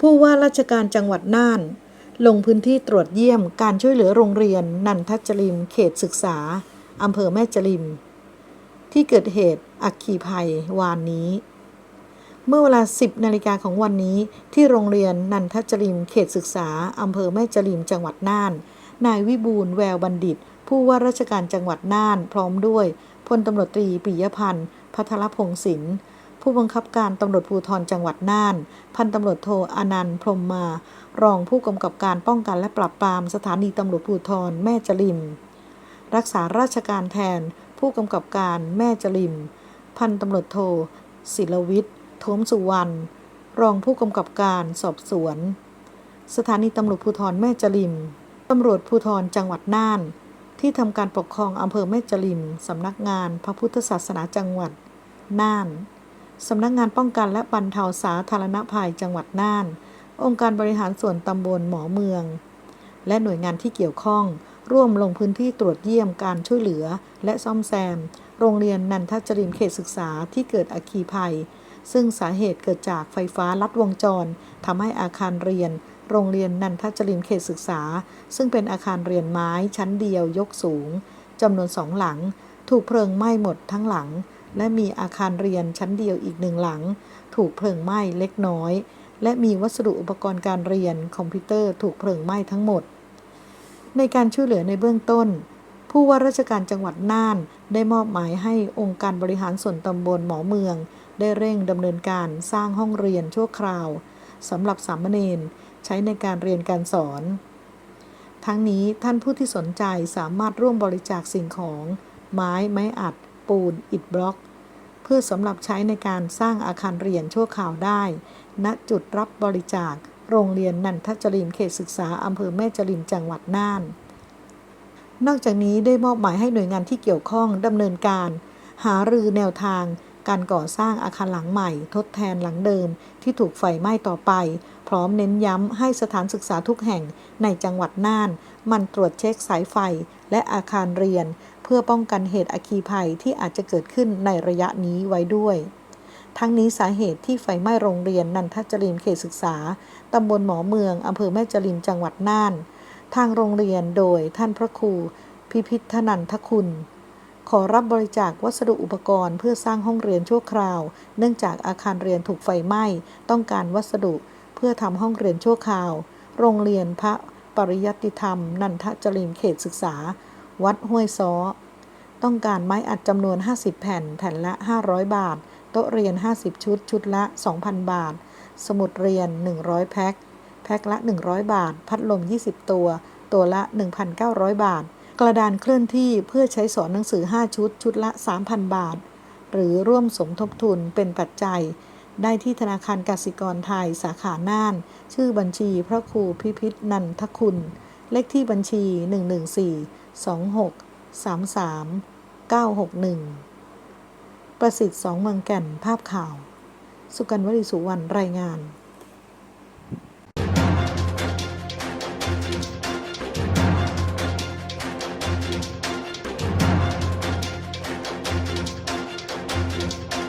ผู้ว่าราชการจังหวัดน่าน ลงพื้นที่ตรวจเยี่ยมการช่วยเหลือโรงเรียน นันทจริม เขตศึกษาอำเภอแม่จริม ที่เกิดเหตุอัคคีภัยวานนี้ เมื่อเวลา 10นาฬิกาของวันนี้ ที่โรงเรียนนันทจริม เขตศึกษาอำเภอแม่จริมจังหวัดน่าน นายวิบูลแววบัณฑิต ผู้ว่าราชการจังหวัดน่าน พร้อมด้วยพลตำรวจตรีปิยพันธ์พัทรพงศิน ผู้บังคับการตำรวจภูธรจังหวัดน่าน พันตำรวจโทอนันต์พรมมา รองผู้กำกับการป้องกันและปราบปรามสถานีตำรวจภูธรแม่จริม รักษาราชการแทน ผู้กำกับการแม่จริม พันตำรวจโทศิลวิทย์โทมสุวรรณ รองผู้กำกับการสอบสวน สถานีตำรวจภูธรแม่จริม ตำรวจภูธรจังหวัดน่าน ที่ทำการปกครองอำเภอแม่จริมสำนักงานพระพุทธศาสนาจังหวัด น่าน สำนักงานป้องกันและบรรเทาสาธารณภัยจังหวัดน่าน องค์การบริหารส่วนตำบลหมอเมือง และหน่วยงานที่เกี่ยวข้อง ร่วมลงพื้นที่ตรวจเยี่ยมการช่วยเหลือ และซ่อมแซม โรงเรียนนันทจริมเขตศึกษาที่เกิดอัคคีภัย ซึ่งสาเหตุเกิดจากไฟฟ้าลัดวงจรทำให้อาคารเรียน โรงเรียนนันทจริมเขตศึกษา ซึ่งเป็นอาคารเรียนไม้ชั้นเดียวยกสูงจำนวนสองหลัง ถูกเพลิงไหม้หมดทั้งหลัง และมีอาคารเรียนชั้นเดียวอีกหนึ่งหลัง ถูกเพลิงไหม้เล็กน้อย และมีวัสดุอุปกรณ์การเรียนคอมพิวเตอร์ถูกเพลิงไหม้ทั้งหมด ในการช่วยเหลือในเบื้องต้น ผู้ว่าราชการจังหวัดน่าน ได้มอบหมายให้องค์การบริหารส่วนตำบลหมอเมือง ได้เร่งดำเนินการสร้างห้องเรียนชั่วคราวสำหรับสามเณรใช้ในการเรียนการสอน ทั้งนี้ท่านผู้ที่สนใจสามารถร่วมบริจาคสิ่งของ ไม้ไม้อัด ปูน อิฐบล็อก เพื่อสำหรับใช้ในการสร้างอาคารเรียนชั่วคราวได้ ณ จุดรับบริจาค โรงเรียนนันทจริมเขตศึกษาอำเภอแม่จริมจังหวัดน่าน นอกจากนี้ได้มอบหมายให้หน่วยงานที่เกี่ยวข้องดำเนินการ หารือแนวทางการก่อสร้างอาคารหลังใหม่ ทดแทนหลังเดิมที่ถูกไฟไหม้ต่อไป พร้อมเน้นย้ำให้สถานศึกษาทุกแห่งในจังหวัดน่าน มันตรวจเช็คสายไฟและอาคารเรียน เพื่อป้องกันเหตุอัคคีภัยที่อาจจะเกิดขึ้นในระยะนี้ไว้ด้วย ทั้งนี้สาเหตุที่ไฟไหม้โรงเรียนนันทจริมเขตศึกษาตำบลหมอเมืองอำเภอแม่จริมจังหวัดน่าน ทางโรงเรียนโดยท่านพระครู พิพิธนันทคุณ ขอรับบริจาควัสดุอุปกรณ์เพื่อสร้างห้องเรียนชั่วคราว เนื่องจากอาคารเรียนถูกไฟไหม้ต้องการวัสดุ เพื่อทำห้องเรียนชั่วคราว โรงเรียนพระปริยัติธรรม นันทจริมเขตศึกษา วัดห้วยซ้อ ต้องการไม้อัดจำนวน 50 แผ่น แผ่นละ 500 บาท โต๊ะเรียน 50 ชุด ชุดละ 2,000 บาท สมุดเรียน 100 แพ็ค แพ็คละ 100 บาท พัดลม 20 ตัว ตัวละ 1,900 บาท กระดานเคลื่อนที่เพื่อใช้สอนหนังสือ 5 ชุด ชุดละ 3,000 บาท หรือร่วมสมทบทุนเป็นปัจจัย ได้ที่ธนาคารกสิกรไทยสาขาน่าน ชื่อบัญชีพระครูพิพิธนันทคุณ เลขที่บัญชี 114 26 33 961 ประสิทธิ์สองเมืองแก่นภาพข่าว สุกันวลีสุวรรณรายงาน